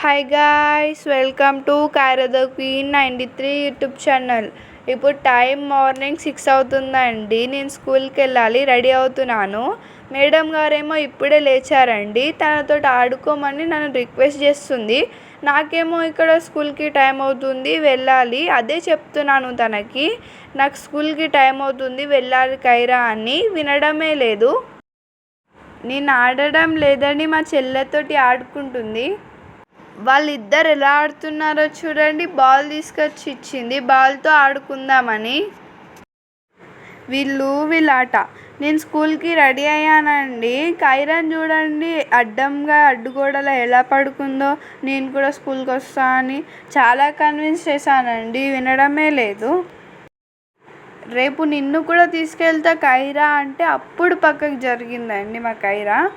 Hi guys welcome to carry the queen ninety three YouTube channel ఇప్పుడు time morning six అవుతుందండి. నేను స్కూల్కి వెళ్ళాలి రెడీ అవుతున్నాను. మేడం గారేమో ఇప్పుడే లేచారండి. తనతో ఆడుకోమని నన్ను రిక్వెస్ట్ చేస్తుంది. నాకేమో ఇక్కడ స్కూల్కి టైం అవుతుంది వెళ్ళాలి. అదే చెప్తున్నాను తనకి. నాకు స్కూల్కి టైం అవుతుంది వెళ్ళాలి కైరా అని. వినడమే లేదు. నేను ఆడడం లేదని మా చెల్లెతోటి ఆడుకుంటుంది. వాళ్ళిద్దరు ఎలా ఆడుతున్నారో చూడండి. బాల్ తీసుకొచ్చి ఇచ్చింది. బాల్తో ఆడుకుందామని. వీళ్ళు వీళ్ళాట. నేను స్కూల్కి రెడీ అయ్యానండి. కైరన్ చూడండి. అడ్డంగా అడ్డుగోడలో ఎలా పడుకుందో నేను కూడా స్కూల్కి వస్తా అని చాలా కన్విన్స్ చేశానండి. వినడమే లేదు. రేపు నిన్ను కూడా తీసుకెళ్తా కైరా అంటే అప్పుడు పక్కకి జరిగిందండి మా కైరా.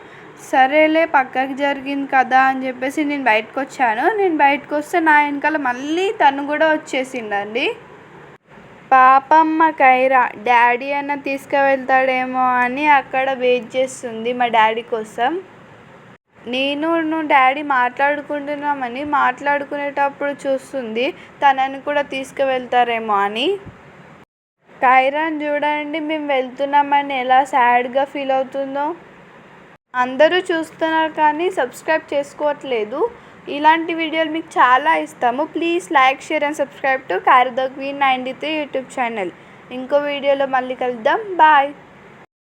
సరేలే పక్కకి జరిగింది కదా అని చెప్పేసి నేను బయటకు వచ్చాను నేను బయటకు వస్తే నా వెనకాల మళ్ళీ తను కూడా వచ్చేసిండండి పాపమ్మ కైరా డాడీ అన్న తీసుకువెళ్తాడేమో అని అక్కడ వెయిట్ చేస్తుంది మా డాడీ కోసం. నేను నువ్వు డాడీ మాట్లాడుకుంటున్నామని మాట్లాడుకునేటప్పుడు చూస్తుంది తనని కూడా తీసుకువెళ్తారేమో అని. కైరాన్ చూడండి మేము వెళ్తున్నామని ఎలా సాడ్గా ఫీల్ అవుతుందో. అందరూ చూస్తున్నారు కానీ సబ్స్క్రైబ్ చేసుకోవట్లేదు. ఇలాంటి వీడియోలు మీకు చాలా ఇస్తాము. Please like share and subscribe to carry the queen ninety three YouTube channel. ఇంకో వీడియోలో మళ్ళీ కలుద్దాం. బాయ్.